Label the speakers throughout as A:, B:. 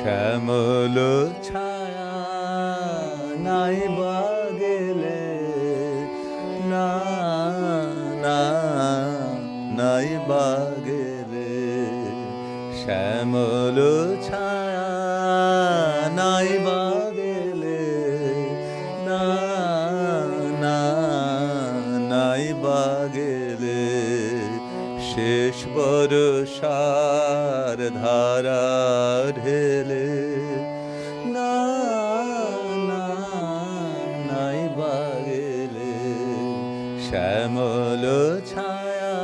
A: শ্যামল ছায়া নাই বাগেলে না না নাই বাগেলে। শ্যামল ছায়া নাই বাগেলে শেষ বরসার ধারা ঢেলে। না, নাই বাগেলে। শ্যামল ছায়া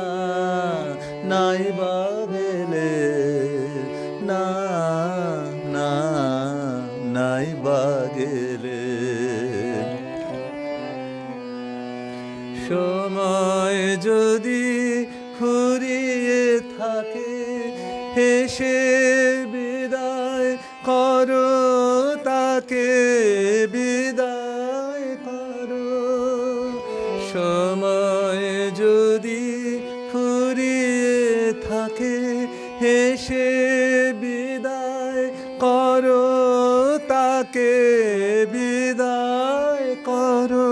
A: নাই বাগেলে। না না, নাই বাগেলে। সময় যদি থাকে হেসে বিদায় করো, তাকে বিদায় করো। সময় যদি ফুরিয়ে থাকে, হেসে বিদায় করো, তাকে বিদায় করো।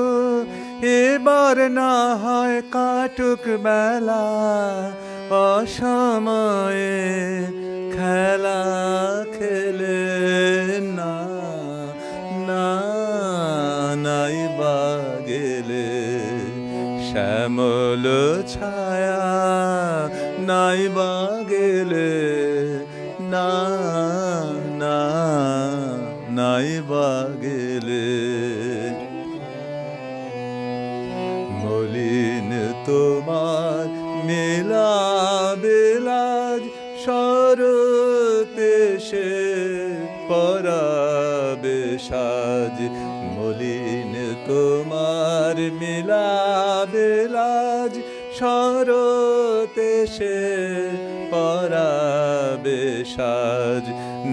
A: এবার না হয় কাটুক বেলা অসময়ে খেলা খেলে না নাই বাগেলে শ্যামল ছায়া নাই বাগেলে না না, নাই বাগেলে মলিন তোমার মেলা শরতে সে পরাবে মলিন তোমার মেলা বেলাজ শরতে সে পরাবে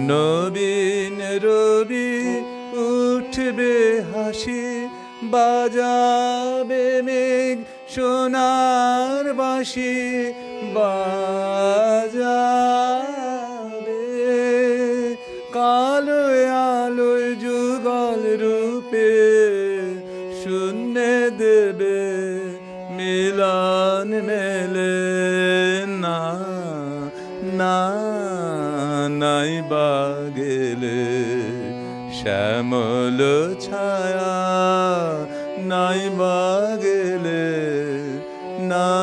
A: নবীন রবি উঠবে হাসি, বাজাবে মেঘ সোনার বাঁশি বাজাবে। কালো আলোয় যুগল রূপে শূন্য দেবে মিলন মেলে। না না, নাই বাগেলে শ্যামল ছায়া নাই বাগেলে না না